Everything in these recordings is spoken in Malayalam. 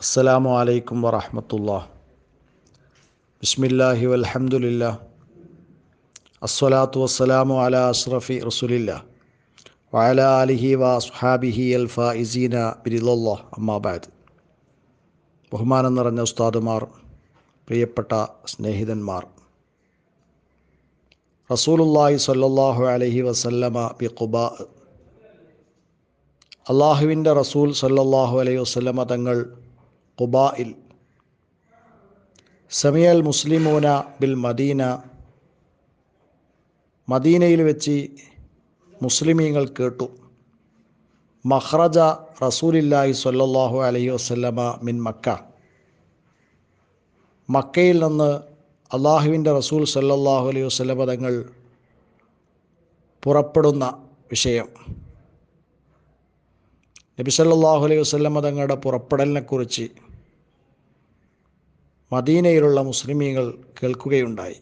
അസ്സലാമു അലൈക്കും വറഹമത്തുള്ള ബിസ്മില്ലാഹി വൽഹംദുലില്ല. അസ്സലാത്തു വസ്സലാമു അല അഷ്റഫി റസുലില്ല. വഅല അലിഹി വസ്ഹാബിഹി അൽ ഫായിസീന ബിരിലുള്ള അമ്മാബാദ് ബഹുമാനം നിറഞ്ഞ ഉസ്താദുമാർ പ്രിയപ്പെട്ട സ്നേഹിതന്മാർ. റസൂലുല്ലാഹി സ്വല്ലല്ലാഹു അലൈഹി വസല്ലമ ബി ഖുബാ. അള്ളാഹുവിന്റെ റസൂൽ സല്ലാഹു അലൈഹി വസല്ലമ തങ്ങൾ ഖുബായിൽ. സമിയൽ മുസ്ലിമൂന ബിൽ മദീന. മദീനയിൽ വെച്ച് മുസ്ലിമീങ്ങൾ കേട്ടു. മഹ്റജ റസൂലില്ലാഹി സ്വല്ലല്ലാഹു അലൈഹി വസല്ലമ മിൻ മക്ക. മക്കയിൽ നിന്ന് അള്ളാഹുവിന്റെ റസൂൽ സല്ലാഹു അലൈഹി വസല്ലമ തങ്ങൾ പുറപ്പെടുന്ന വിഷയം. നബി സല്ലല്ലാഹു അലൈഹി വസല്ലമ തങ്ങളുടെ പുറപ്പെടലിനെക്കുറിച്ച് മദീനയിലുള്ള മുസ്ലിമീങ്ങൾ കേൾക്കുകയുണ്ടായി.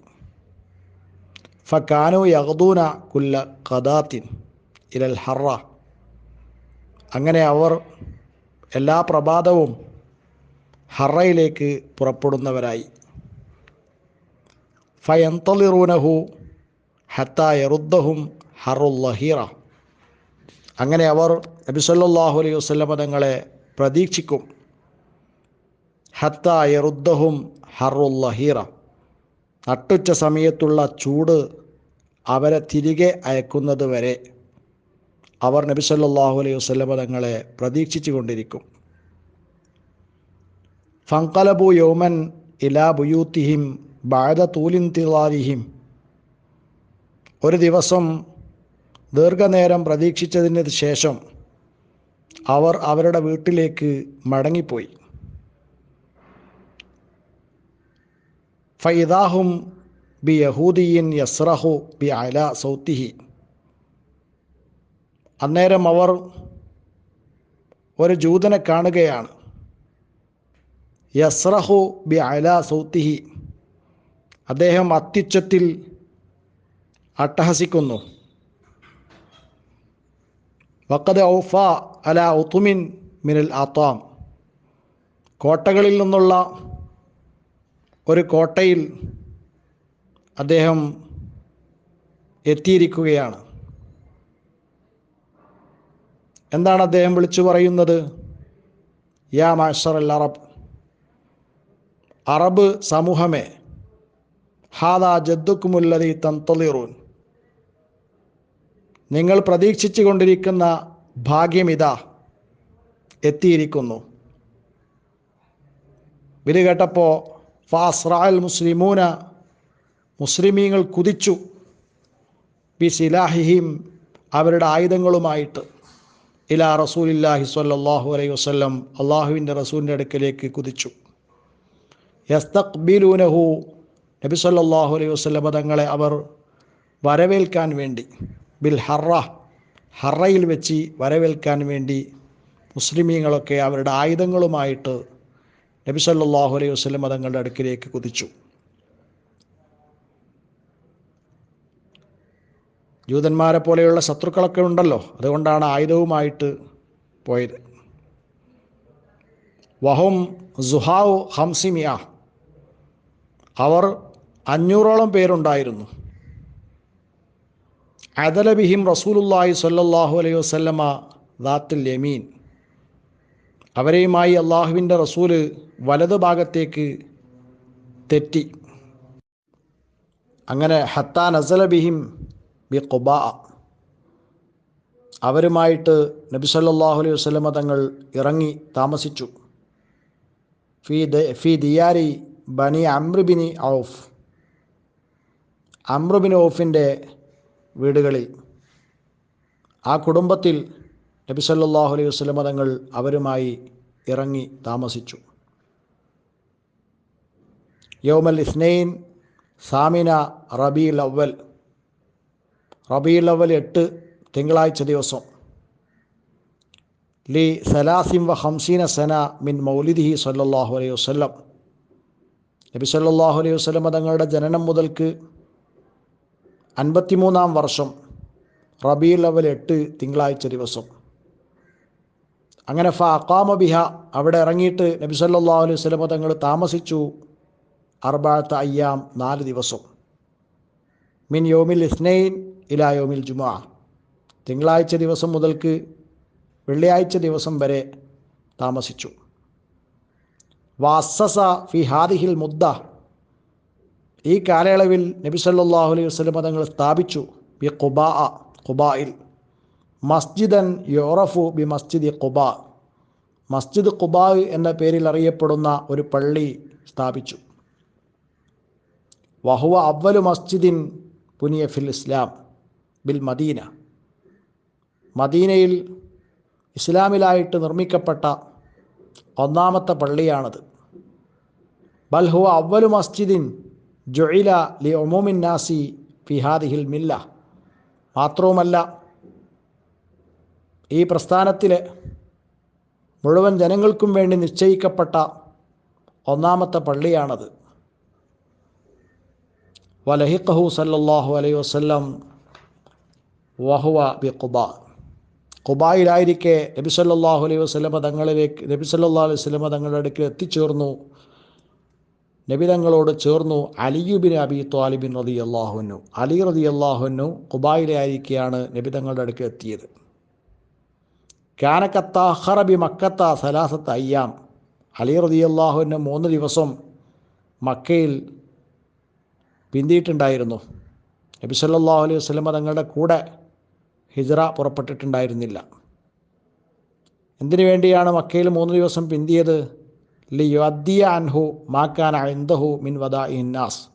ഫക്കാനു യഹദൂന കുല്ല ഖദാത്തിൻ ഇലൽ ഹറ. അങ്ങനെ അവർ എല്ലാ പ്രഭാതവും ഹറയിലേക്ക് പുറപ്പെടുന്നവരായി. ഫയന്തളിറൂനഹു ഹത്ത എറുദ്ദഹും ഹറുല്ലഹീറ അങ്ങനെ അവർ നബി സല്ലല്ലാഹു അലൈഹി വസല്ലമ തങ്ങളെ പ്രതീക്ഷിക്കും. ഹത്ത യറുദ്ദഹും ഹറുല്ലഹീറ നട്ടുച്ച സമയത്തുള്ള ചൂട് അവരെ തിരികെ അയക്കുന്നത് വരെ അവർ നബി സല്ലല്ലാഹു അലൈഹി വസ്ലമ തങ്ങളെ പ്രതീക്ഷിച്ചു കൊണ്ടിരിക്കും. ഫങ്കലബു യോമൻ ഇലാ ബുയൂത്തിഹിം ബാഴ തൂലിൻ തിലാരിഹിം ഒരു ദിവസം ദീർഘനേരം പ്രതീക്ഷിച്ചതിന് ശേഷം അവർ അവരുടെ വീട്ടിലേക്ക് മടങ്ങിപ്പോയി. ഫൈദാഹും ബി യഹൂദിയിൻ യസ്രഹു ബി അല സൗത്തിഹി. അന്നേരം അവർ ഒരു ജൂതനെ കാണുകയാണ്. യസ്രഹു ബി അല സൗത്തിഹി. അദ്ദേഹം അത്യുച്ചത്തിൽ അട്ടഹസിക്കുന്നു. വക്കത് ഔഫ അല ഉത്തുമിൻ മിനൽ ആത്താം. കോട്ടകളിൽ നിന്നുള്ള ഒരു കോട്ടയിൽ അദ്ദേഹം എത്തിയിരിക്കുകയാണ്. എന്താണ് അദ്ദേഹം വിളിച്ചു പറയുന്നത്? യാ മാഷർ അൽ അറബ് അറബ് സമൂഹമേ ഹാദാ ജദ്ദുക്കുമുല്ലതി തന്തളിറൂൻ നിങ്ങൾ പ്രതീക്ഷിച്ചു കൊണ്ടിരിക്കുന്ന ഭാഗ്യമിതാ എത്തിയിരിക്കുന്നു. ഇത് കേട്ടപ്പോൾ ഫാസ്രാൽ മുസ്ലിമൂന മുസ്ലിമീങ്ങൾ കുതിച്ചു. ബി സിലാഹിഹിം അവരുടെ ആയുധങ്ങളുമായിട്ട്. ഇലാ റസൂലില്ലാഹി സ്വല്ലാഹു അലൈഹി വസ്ലം അള്ളാഹുവിന്റെ റസൂലിന്റെ അടുക്കലേക്ക് കുതിച്ചു. യസ്തഖ്ബിലൂനഹു. നബി സല്ലാഹു അലൈഹി വസല്ലം തങ്ങളെ അവർ വരവേൽക്കാൻ വേണ്ടി ബിൽ ഹറ ഹറയിൽ വെച്ച് വരവേൽക്കാൻ വേണ്ടി മുസ്ലിമീങ്ങളൊക്കെ അവരുടെ ആയുധങ്ങളുമായിട്ട് നബി സല്ലല്ലാഹു അലൈഹി വസ്ലം തങ്ങളുടെ അടുക്കിലേക്ക് കുതിച്ചു. ജൂതന്മാരെ പോലെയുള്ള ശത്രുക്കളൊക്കെ ഉണ്ടല്ലോ അതുകൊണ്ടാണ് ആയുധവുമായിട്ട് പോയത്. വഹും സുഹാവ് ഹംസിമിയ അവർ അഞ്ഞൂറോളം പേരുണ്ടായിരുന്നു. അദലബിഹിം റസൂലുല്ലാഹി സല്ലാഹു അലൈഹി വസല്ലമ ദാത്തുൽ യമീൻ അവരെയുമായി അള്ളാഹുവിന്റെ റസൂൽ വലതു ഭാഗത്തേക്ക് തെറ്റി. അങ്ങനെ ഹത്താ നസലബിഹിം ബി ഖുബാ. അവരുമായിട്ട് നബി സല്ലാഹു അലൈഹി വസല്ലമ തങ്ങൾ ഇറങ്ങി താമസിച്ചു. ഫി ഫി ദിയാരി ബനി അമ്രുബിനി ഔഫ്. അമ്രുബിൻ ഔഫിന്റെ വീടുകളിൽ. ആ കുടുംബത്തിൽ നബി സല്ലാഹു അലൈഹി വസ്ലമ തങ്ങൾ അവരുമായി ഇറങ്ങി താമസിച്ചു. യൗമൽ ഇസ്നൈൻ സാമിന റബീൽ അവൽ റബീൽ അവൽ എട്ട് തിങ്കളാഴ്ച ദിവസം. ലി സലാസിം വ ഹംസീന സന മിൻ മൗലിദിഹി സല്ലാഹു അലൈഹി വസ്ലം നബി സല്ലാഹു അലൈഹി വസ്ലമ തങ്ങളുടെ ജനനം മുതൽക്ക് അൻപത്തിമൂന്നാം വർഷം റബീൽ അവൽ എട്ട് തിങ്കളാഴ്ച ദിവസം. അങ്ങനെ ഫ അക്കാമ ബിഹ അവിടെ ഇറങ്ങിയിട്ട് നബി സല്ലാ അലൈഹി സ്വലമ തങ്ങൾ താമസിച്ചു അർബാത്ത അയ്യാം നാല് ദിവസം. മിൻ യോമിൽ ഇസ്നൈൻ ഇലാ യോമിൽ ജുമാ. തിങ്കളാഴ്ച ദിവസം മുതൽക്ക് വെള്ളിയാഴ്ച ദിവസം വരെ താമസിച്ചു. വാസസ ഫി ഹാദിഹിൽ മുദ്ദ. ഈ കാലയളവിൽ നബി സല്ലല്ലാഹു അലൈഹി വസല്ലം തങ്ങൾ സ്ഥാപിച്ചു. ബി ഖുബാ ഖുബായിൽ മസ്ജിദൻ യോറഫു ബി മസ്ജിദ് ഖുബ. മസ്ജിദ് ഖുബ എന്ന പേരിൽ അറിയപ്പെടുന്ന ഒരു പള്ളി സ്ഥാപിച്ചു. വഹുവ അവലു മസ്ജിദിൻ പുനിയ ഫിൽ ഇസ്ലാം ബിൽ മദീന. മദീനയിൽ ഇസ്ലാമിലായിട്ട് നിർമ്മിക്കപ്പെട്ട ഒന്നാമത്തെ പള്ളിയാണത്. ബൽഹുവ അവലു മസ്ജിദിൻ ജൊയില ലി ഒമോമിൻ നാസി ഫിഹാദിഹിൽ മില്ല. മാത്രവുമല്ല ഈ പ്രസ്ഥാനത്തിലെ മുഴുവൻ ജനങ്ങൾക്കും വേണ്ടി നിശ്ചയിക്കപ്പെട്ട ഒന്നാമത്തെ പള്ളിയാണത്. വലഹിഖഹു സല്ലാഹു അലൈ വസല്ലം വഹുവ ബി കുബ ഖുബായിലായിരിക്കെ നബി സല്ലാഹു അലൈഹി വസ്ലമ തങ്ങളിലേക്ക് നബി സല്ലാ അലൈഹി വസല്ലമ തങ്ങളുടെ അടുക്കൽ എത്തിച്ചേർന്നു. നബി തങ്ങളോട് ചേർന്നു അലിയുബിൻ അബി ത്വാലിബിൻ റതി അള്ളാഹുനു അലി റതി അള്ളാഹുനു കുബായിലായിരിക്കെയാണ് നബി തങ്ങളുടെ അടുക്കൽ എത്തിയത്. കാനക്കത്ത ഹറബി മക്കത്ത സലാസത്ത് അയ്യാം. അലി റതിയല്ലാഹുവിന് മൂന്ന് ദിവസം മക്കയിൽ പിന്തിയിട്ടുണ്ടായിരുന്നു. നബി സല്ലാഹു അലൈഹി വസ്ലമ തങ്ങളുടെ കൂടെ ഹിജ്റ പുറപ്പെട്ടിട്ടുണ്ടായിരുന്നില്ല. എന്തിനു വേണ്ടിയാണ് മക്കയിൽ മൂന്ന് ദിവസം പിന്തിയത്? ലി യുദ്ദിയ അൻഹു മാക്കാൻ അഴിന്തഹു മിൻ വദാ ഇന്നാസ്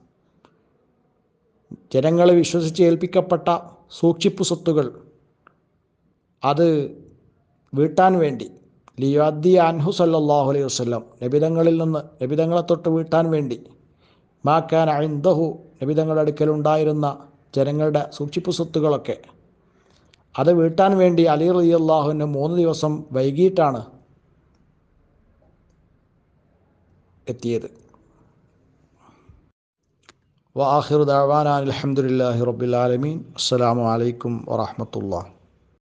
ജനങ്ങളെ വിശ്വസിച്ച് ഏൽപ്പിക്കപ്പെട്ട സൂക്ഷിപ്പ് സ്വത്തുകൾ. അത് വീട്ടാൻ വേണ്ടി. ലിയാദ്ദി അൻഹു സല്ലാഹു അലൈഹി വസ്ലം നബിതങ്ങളിൽ നിന്ന് നബിതങ്ങളെ തൊട്ട് വീട്ടാൻ വേണ്ടി. മാക്കാൻ അൻദഹു നബിതങ്ങളുടെ അടുക്കലുണ്ടായിരുന്ന ജനങ്ങളുടെ സൂക്ഷിപ്പ് സ്വത്തുകളൊക്കെ. അത് വീട്ടാൻ വേണ്ടി അലി റലി അള്ളാഹുവിന് മൂന്ന് ദിവസം വൈകിട്ടാണ് എത്തിയത്. വാഹിർ ദാവാന അലഹമുല്ലാഹി റബ്ബിൽ അസ്സാം വലൈക്കും വറഹമത്തുള്ള